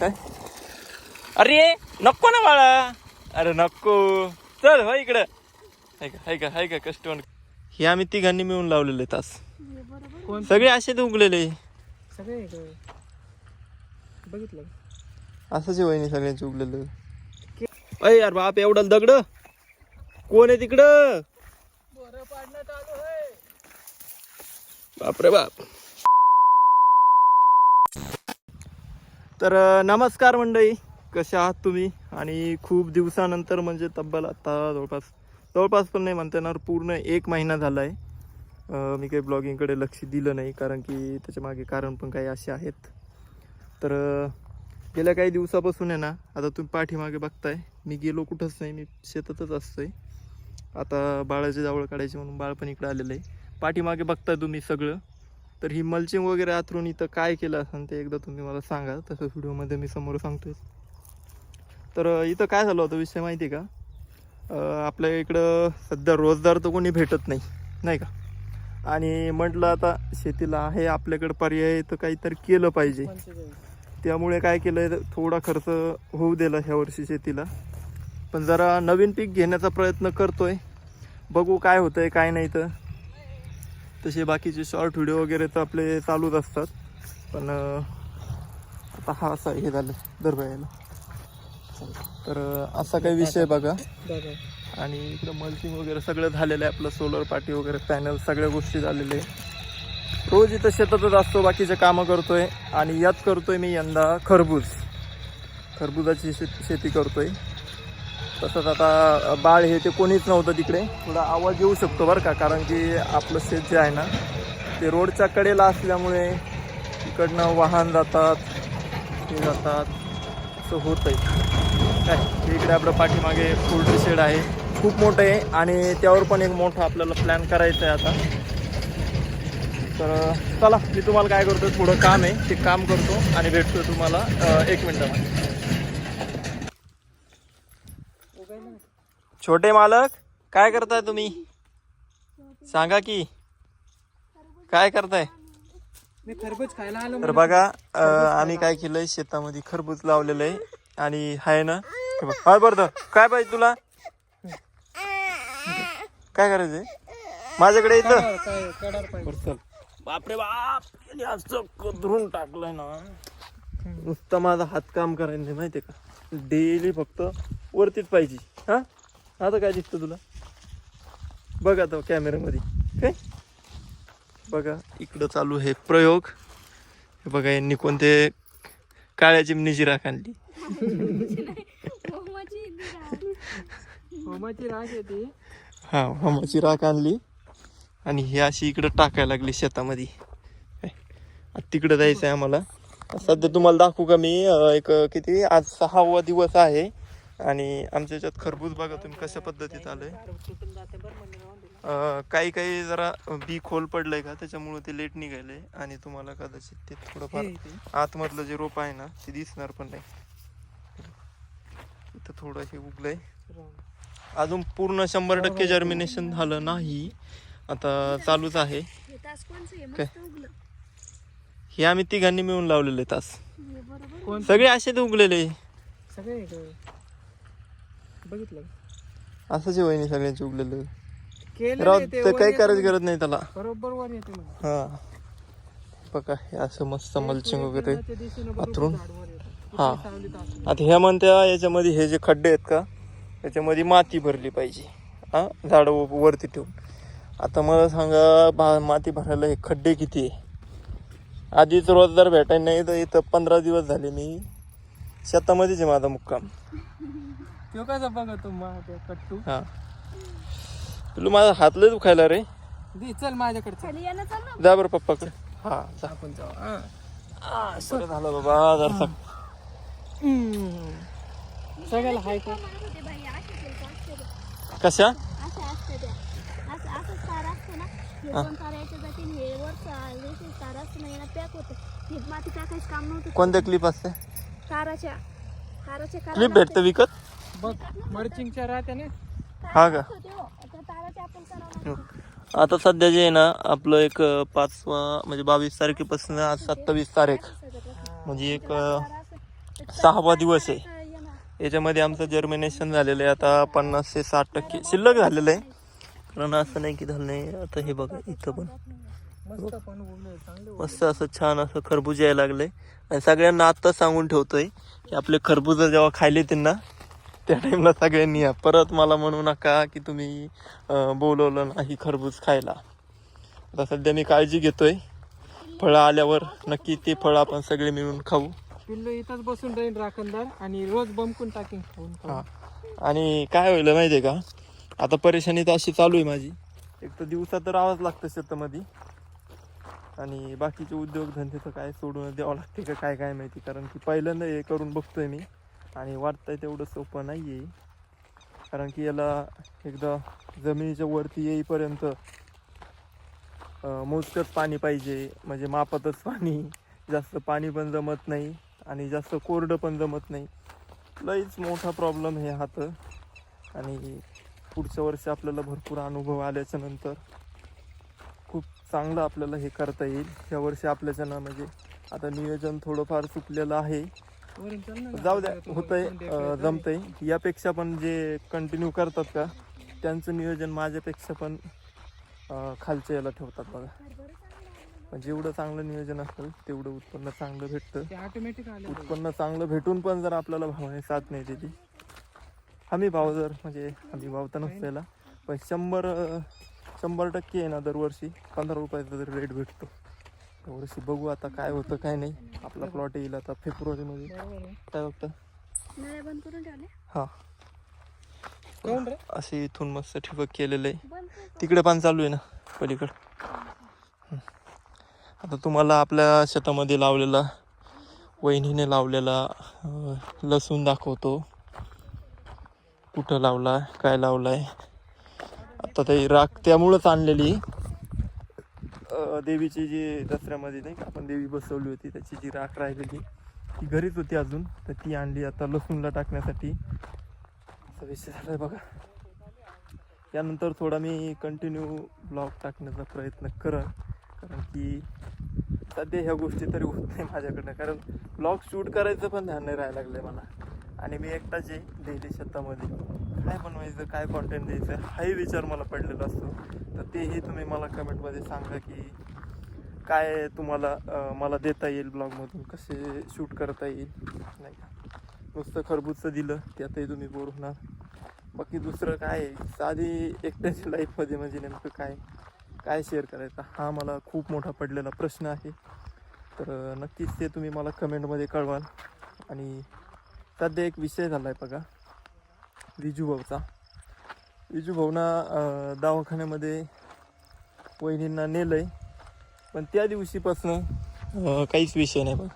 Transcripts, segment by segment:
काय अरे नको ना बाळा. अरे नको. चल हो इकडं. हाय का हाय का हाय का कस्टमर हे आम्ही तिघांनी मिळून लावलेले तास. सगळे असेच उगलेले. सगळे बघितलं. असंच वहिनी सगळ्यांचे उगलेलं. अय यार बाप एवढा दगड. कोण आहे तिकडं? बापरे बाप. तर नमस्कार मंडळी. कशा आहात तुम्ही? आणि खूप दिवसानंतर म्हणजे तब्बल आता जवळपास जवळपास पण नाही म्हणता येणार पूर्ण एक महिना झाला आहे मी काही ब्लॉगिंगकडे लक्ष दिलं नाही कारण की त्याच्यामागे कारण पण काही असे आहेत. तर गेल्या काही दिवसापासून आहे ना आता तुम्ही पाठीमागे बघताय मी गेलो कुठंच नाही मी शेतातच असतोय. आता बाळाचे जावळ काढायचे म्हणून बाळ पण इकडे आलेलं आहे. पाठीमागे बघताय तुम्ही सगळं. तर ही मल्चिंग वगैरे आथरून इथं काय केलं असं ते एकदा तुम्ही मला सांगा. तसं व्हिडिओमध्ये मी समोर सांगतोय. तर इथं काय झालं होतं विषय माहिती आहे का? आपल्या इकडं सध्या रोजगार तर कोणी भेटत नाही नाही का? आणि म्हटलं आता शेतीला आहे आपल्याकडं पर्याय तर काहीतरी केलं पाहिजे. त्यामुळे काय केलं थोडा खर्च होऊ दिला ह्या वर्षी शेतीला. पण जरा नवीन पीक घेण्याचा प्रयत्न करतोय. बघू काय होतंय काय नाही तर. तसे बाकीचे शॉर्ट व्हिडिओ वगैरे तर आपले चालूच असतात. पण आता हा असा हे झालं दरबायला तर असा काही विषय बघा. आणि इकडं मल्चिंग वगैरे सगळं झालेलं आहे आपलं सोलर पार्टी वगैरे पॅनल सगळ्या गोष्टी झालेल्या आहे रोज इथं शेतातच असतो बाकीचे कामं करतोय. आणि यात करतोय मी यंदा खरबूज. खरबुजाची शेत शेती करतोय. तसंच आता बाळ हे ते कोणीच नव्हतं तिकडे. थोडा आवाज येऊ शकतो बरं का कारण की आपलं शेत जे आहे ना ते रोडच्या कडेला असल्यामुळे तिकडनं वाहन जातात हे जातात. असं होतंय. काय इकडे आपलं पाठीमागे पोल्ट्री शेड आहे. खूप मोठं आहे आणि त्यावर पण एक मोठा आपल्याला प्लॅन करायचा आहे आता. तर चला मी तुम्हाला काय करतो थोडं काम आहे. ते काम करतो आणि भेटतो तुम्हाला एक मिनटामध्ये छोटे मालक काय करताय तुम्ही? सांगा की काय करताय? मी खरबूज खायला आलो तर बघा अं, आम्ही काय केलंय शेतामध्ये खरबूज लावलेलं आहे. आणि हाय ना हे बघ, काय बरं काय पाहिजे तुला? काय करायचंय? माझ्याकडे इथं. कडार काय कडार पाहिजे. चल बापरे बाप याने असं कदरून टाकलंय ना. नुसतं माझा हात काम करायला नाही माहितीये का? डेली फक्त वरतीच पाहिजे. हा? आता काय दिसतं तुला? बघ आता कॅमेऱ्यामध्ये. काय? बघा इकडं चालू आहे प्रयोग. हे बघा यांनी कोणते काळ्या चिमणीची राख आणली. होमाची राग येते हा हमाची राख आणली. आणि ही अशी इकडं टाकायला लागली शेतामध्ये. तिकडं जायचं आहे आम्हाला. सध्या तुम्हाला दाखवू का मी? एक किती? आज सहावा दिवस आहे. आणि आमच्या याच्यात खरबूज बघा तुम्ही कशा पद्धतीत आलंय. काही काही जरा बी खोल पडलंय का? त्याच्यामुळे ते लेट निघालंय. आणि तुम्हाला कदाचित ते थोडंफार. आतमधलं जे रोप आहे ना ते दिसणार पण नाही. इथं थोडं हे उगलंय. अजून पूर्ण शंभर टक्के जर्मिनेशन झालं नाही. आता चालूच आहे. हे काय? हे आम्ही तिघांनी मिळून लावलेले तास. सगळे असेच उगलेले. बघितलं असंच आहे वहिनी सगळ्यांचे उगलेले. राव ते काही करायची. गरज नाही त्याला. बरोबर येते. हा. बघा हे असं मस्त मल्चिंग वगैरे. त्या बरोबर येतं. हा. आता ह्या म्हणत्या याच्यामध्ये हे जे खड्डे आहेत का त्याच्यामध्ये माती भरली पाहिजे. हा झाड वरती ठेवून. आता मला सांगा बा माती भरायला हे खड्डे किती आहे? आधीच रोजगार भेटायला नाही तर इथं पंधरा दिवस झाले मी शेतामध्येच आहे माझा मुक्काम. तो कसा बघतो मग ते कट्टू? हा. तुला माझा हातलं दुखायला रे. दे चल माझ्याकडे चल. खाली यायला चाल ना. जा बरं पप्पाकडे. हा जा. आपण जाऊ हा. बरं झालं बाबा जरा सगळ्याला हाय कर म्हणत होते बाई असे. कशा? असे असते त्या असं असं तार असते ना हे दोन तार याच्या जातील हे वरचा रेषेल तार असते ना याला पॅक होतं. हे माती टाकायचं काम नव्हतं. कोणत्या क्लिप असते? ताराच्या ताराच्या कारा क्लिप भेटते विकत? बघ मर्चिंगच्या राहत्या ना हा का? हो. आता सध्या जे आहे ना आपलं एक पाचवा म्हणजे बावीस तारखेपासून आज सत्तावीस तारीख. म्हणजे एक सहावा दिवस आहे. याच्यामध्ये आमचं जर्मिनेशन झालेलं आहे. आता पन्नास ते साठ टक्के शिल्लक झालेलं आहे. कारण असं नाही की झालं नाही. आता हे बघा इथं पण. मस्त पण बोलले चांगले मस्त असं छान असं खरबूज यायला लागलंय. आणि सगळ्यांना आत्ता सांगून ठेवतोय की आपले खरबूज जेव्हा खायले त्यांना त्या टाईमला सगळ्यांनी या. परत मला म्हणू नका की तुम्ही बोलवलं नाही खरबूज खायला. आता सध्या मी काळजी घेतोय. फळं आल्यावर नक्की ते फळं आपण सगळे मिळून खाऊ. पिल्लू इथंच बसून राहील राखणदार आणि रोज बमकून टाकीन खाऊन हा. आणि काय होईल माहिती आहे का? आता परेशानी तर अशी चालू आहे माझी. एक तर दिवसा तर राहावंच लागतं शेतामध्ये. आणि बाकीचे उद्योग धंदे तर काय सोडून द्यावं लागते का काय काय माहिती? कारण की पहिल्यांदा हे करून बघतोय मी. आणि वाटतंय तेवढं सोपं नाही आहे कारण की याला एकदा जमिनीच्या वरती येईपर्यंत मोजकंच पाणी पाहिजे. म्हणजे मापातच पाणी. जास्त पाणी पण जमत नाही आणि जास्त कोरडं पण जमत नाही. लईच मोठा प्रॉब्लेम हे हात आणि पुढच्या वर्षी आपल्याला भरपूर अनुभव आल्याच्यानंतर खूप चांगलं आपल्याला हे करता येईल. या वर्षी आपल्याच्यानं म्हणजे आता नियोजन थोडंफार चुकलेलं आहे. जाऊ द्या होतंय जमतंय. यापेक्षा पण जे कंटिन्यू करतात का त्यांचं नियोजन माझ्यापेक्षा पण खालच्या याला ठेवतात बघा. पण जेवढं चांगलं नियोजन असेल तेवढं उत्पन्न चांगलं भेटतं. उत्पन्न चांगलं भेटून पण जर आपल्याला भावाने साथ नाही दिली. हमी भाव जर म्हणजे हमी भाव तर नसतो याला पण शंभर शंभर टक्के आहे ना दरवर्षी पंधरा रुपयाचा जर रेट भेटतो. यावर्षी बघू आता काय होतं काय नाही. आपला प्लॉट येईल आता फेब्रुवारीमध्ये. आहे. काय बघतं हां. असे इथून मस्त ठिबक केलेलं आहे. तिकडे पण चालू आहे ना पलीकडं. आता तुम्हाला आपल्या शेतामध्ये लावलेला वहिनीने लावलेला लसूण दाखवतो. कुठं लावला काय लावलाय. आता ते राख त्यामुळंच आणलेली. देवीची जी दसऱ्यामध्ये नाही का आपण देवी बसवली होती त्याची जी राख राहिलेली ती घरीच होती अजून तर ती आणली आता लसूणला टाकण्यासाठी. असा विषय झालाय बघा. यानंतर थोडा मी कंटिन्यू ब्लॉग टाकण्याचा प्रयत्न करन कारण की सध्या ह्या गोष्टी तरी होत नाही माझ्याकडनं कारण ब्लॉग शूट करायचं पण ध्यान नाही राहायला लागलं मला. आणि मी एकटाच आहे डेली शेतामध्ये. काय बनवायचं काय कॉन्टेंट द्यायचं हाही विचार मला पडलेला असतो. तर तेही तुम्ही मला कमेंटमध्ये सांगा की काय तुम्हाला मला देता येईल ब्लॉगमधून? कसे शूट करता येईल? नाही का? नुसतं खरबूजचं दिलं त्यातही तुम्ही बोर होणार. बाकी दुसरं काय? आहे? साधी एकट्याच्या लाईफमध्ये म्हणजे नेमकं काय? काय शेअर करायचं? हा मला खूप मोठा पडलेला प्रश्न आहे. तर नक्कीच ते तुम्ही मला कमेंटमध्ये कळवाल. आणि सध्या एक विषय झाला आहे बघा विजूभाऊचा विजूभाऊना दवाखान्यामध्ये वहिनींना नेलं आहे पण त्या दिवशीपासून काहीच विषय नाही बघा.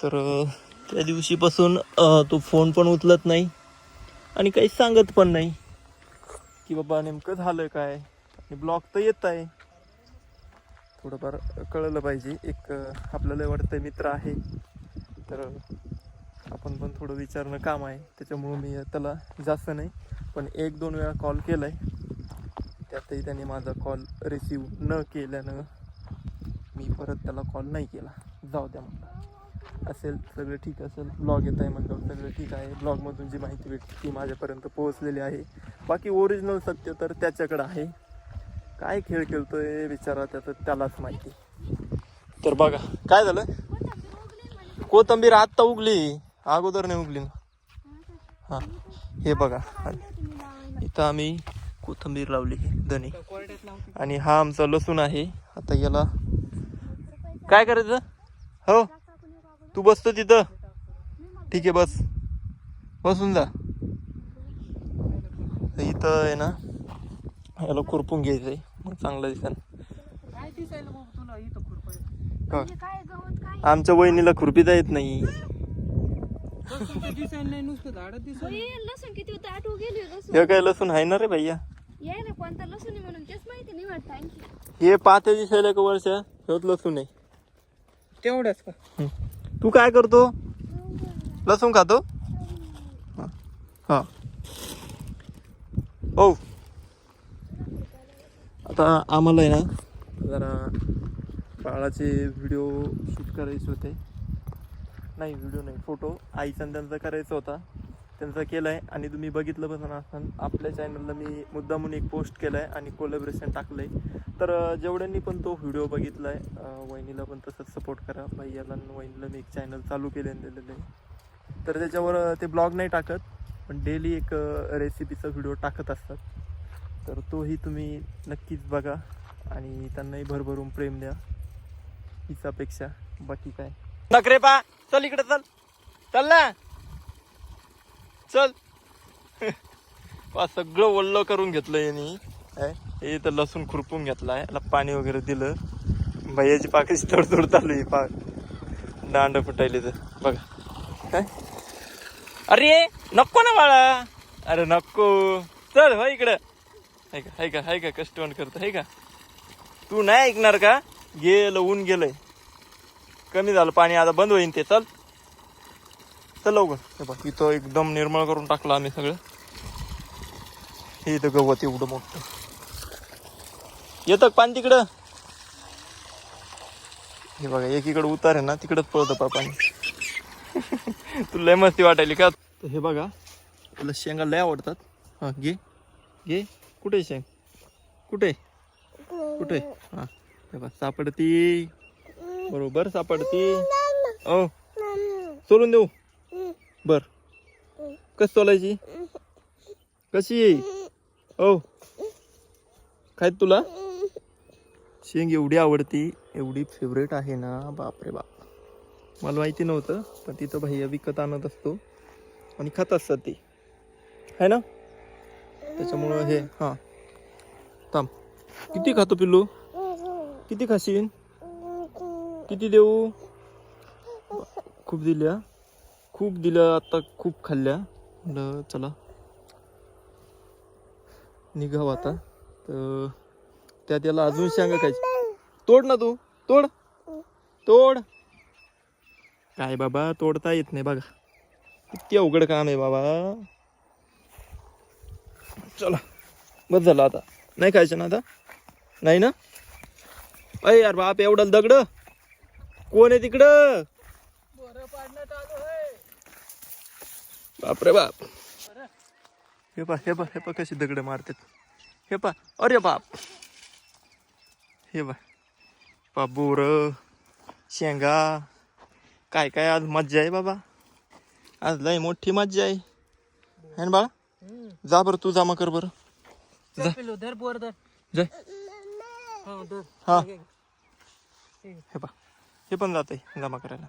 तर त्या दिवशीपासून तो फोन पण उचलत नाही आणि काही सांगत पण नाही. की बाबा नेमकं झालं काय? आणि ब्लॉग तर येत आहे. थोडंफार कळलं पाहिजे. एक आपल्याला वाटतं मित्र आहे. तर आपण पण थोडं विचारणं काम आहे. त्याच्यामुळं मी त्याला जास्त नाही. पण एक दोन वेळा कॉल केला आहे त्यातही त्याने माझा कॉल रिसीव न केल्यानं मी परत त्याला कॉल नाही केला. जाऊ द्या म्हणलं. असेल सगळं ठीक असेल. ब्लॉग येत आहे म्हणलं. सगळं ठीक आहे. ब्लॉगमधून जी माहिती भेटते ती माझ्यापर्यंत पोहोचलेली आहे. बाकी ओरिजिनल सत्य तर त्याच्याकडं आहे. काय खेळ खेळतोय विचारा त्याचं त्यालाच माहिती. तर बघा काय झालं? कोथंबीर आत्ता उगली. अगोदर नाही उगली ना. हां. हे बघा. इथं आम्ही कोथंबीर लावली धनी. आणि हा आमचा लसूण आहे. आता याला काय करायचं? हो. तू बसतो तिथं. ठीक आहे बस. बसून जा. इथं आहे ना याला खुरपून घ्यायचंय. मग चांगलं दिसन म्हणजे काय गवत काय? आमच्या वहिनीला खुरपीता येत नाही. हे काय लसूण आहे ना रे भैया? याय ना कोणता लसूण आहे म्हणून तेच माहिती नाही वाटतं आणखी. हे पाहते दिसायला का वर्ष हेच लसूण आहे. तेवढंच का. तू काय करतो? लसूण खातो? हा. हो. आता आम्हाला आहे ना जरा बाळाचे व्हिडिओ शूट करायचे होते. नाही व्हिडिओ नाही फोटो आईचा आणि त्यांचा करायचा होता. त्यांचा केला आहे आणि तुम्ही बघितलं पण असाल आपल्या चॅनलला मी मुद्दामून एक पोस्ट केला आहे आणि कोलॅबरेशन टाकलं आहे तर जेवढ्यांनी पण तो व्हिडिओ बघितला आहे वहिनीला पण तसंच सपोर्ट करा. भैयाला वहिनीला मी एक चॅनल चालू केलेलं दिलेलं आहे. तर त्याच्यावर ते ब्लॉग नाही टाकत पण डेली एक रेसिपीचा व्हिडिओ टाकत असतात. तर तोही तुम्ही नक्कीच बघा आणि त्यांनाही भरभरून प्रेम द्या. हीच अपेक्षा बाकी काय? नकरे पा. चल इकडे चल. चल ना. चल. पा सगळं ओल्लं करून घेतलं यांनी. हे इथं लसूण खुरपून घेतला याला पाणी वगैरे दिलं. भैयाची पाकळी तडतोड चालू आहे. पा दांड फुटायले तर बघा. काय? अरे नको ना बाळा. अरे नको. चल हो इकडं. हाय का हाय का हाय का कस्टमर करतो हाय का? तू नाही ऐकणार का? गेलं ऊन गेलंय. कमी झालं पाणी आता बंद होईन ते. चल. चल लवकर. हे बघ इथं एकदम निर्मळ करून टाकलं आम्ही सगळं. हे इथं गवत एवढं मोठं. येतं पाणी तिकडं? हे बघा एकीकडे उतार आहे ना तिकडंच पळतं पा पाणी. तुला लय मस्ती वाटायली का? तर हे बघा तुला शेंगा लय आवडतात. हा घे. घे. कुठे शेंग? कुठे? कुठे? हा हे बघ सापडती. बरोबर सापडती. हो. ओ सोडून देऊ. बर. कस सोलायची कशी ओ काय तुला? शेंग एवढी आवडती एवढी फेवरेट आहे ना बापरे बाप. मला माहिती नव्हतं पण तिथं भैया विकत आणत असतो आणि खात असतात ती. है ना? त्याच्यामुळं हे हां. थांब. किती खातो पिल्लू? किती खाशीन किती देऊ? खूप दिल्या. खूप दिलं आता खूप खाल्ल्या. म्हणलं चला. निघाव आता. तर त्यात याला अजून शेंगा खायची. तोड ना तू. तोड. तोड. काय बाबा तोडता येत नाही बघा. किती अवघड काम आहे बाबा. चला. बस झालं आता. नाही खायचं ना आता? नाही ना? अय यार बाप एवढं दगड. कोण आहे तिकडं बोरं पाडणं चालू आहे बापरे बाप. हे पा हे पा हे पा कशी दगड मारतात. हे पा अरे बाप. हे पा बोर शेंगा. काय काय आज मज्जा आहे बाबा. आज लय मोठी मज्जा आहे. है ना बाळा? जा बरं तू जमा कर बरं. चल पिल्लू धर बोर धर. जाय हा धर. हा. पा हे पण जात आहे जमा करायला.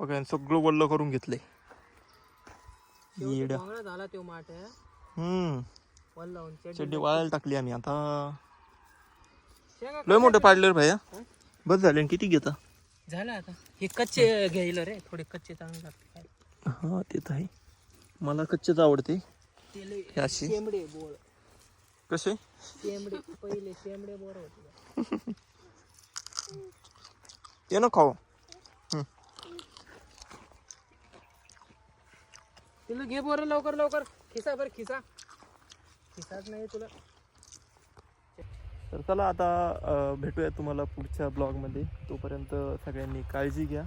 बघा सगळं वल्ल करून घेतलंय. भोंगळा झाला तो माठ. हम्म. वल लावून चड्डी चड्डी वाळायला टाकली आम्ही आता. शेंगा लय मोठं पाडलं रे भैया बस झाले किती घेता? झालं आता. हे कच्चे घ्यायला रे थोडे कच्चे चांगले लागते हा ते तर आहे. मला कच्चेच आवडते. ते लय हे अशी. शेंबडे बोर. कसे? शेंबडे पहिले शेंबडे बोर होते. ते ना खाऊ. तिला घे बरं लवकर लवकर. खिसा बर खिसा. खिसाच नाही तुला. तर चला आता भेटूया तुम्हाला पुढच्या ब्लॉगमध्ये. तोपर्यंत सगळ्यांनी काळजी घ्या.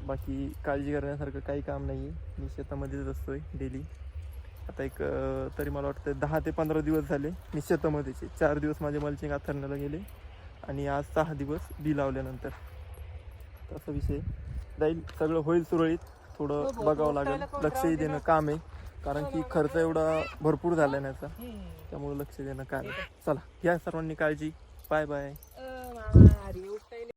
बाकी काळजी करण्यासारखं काही काम नाही आहे मी शेतामध्येच असतोय डेली आता एक तरी मला वाटतं दहा ते पंधरा दिवस झाले. मी शेतामध्येचे. चार दिवस माझे मल्चिंग आथरण्याला गेले. आणि आज सहा दिवस बी लावल्यानंतर. तसा विषय. जाईल. सगळं होईल सुरळीत. थोडं भाऊ, बघावं उठायला लागेल कोण लक्षही देणं? काम आहे. कारण की खर्च एवढा भरपूर झाला याचा. त्यामुळे लक्ष देणं काय चला घ्या सर्वांनी काळजी. Bye bye.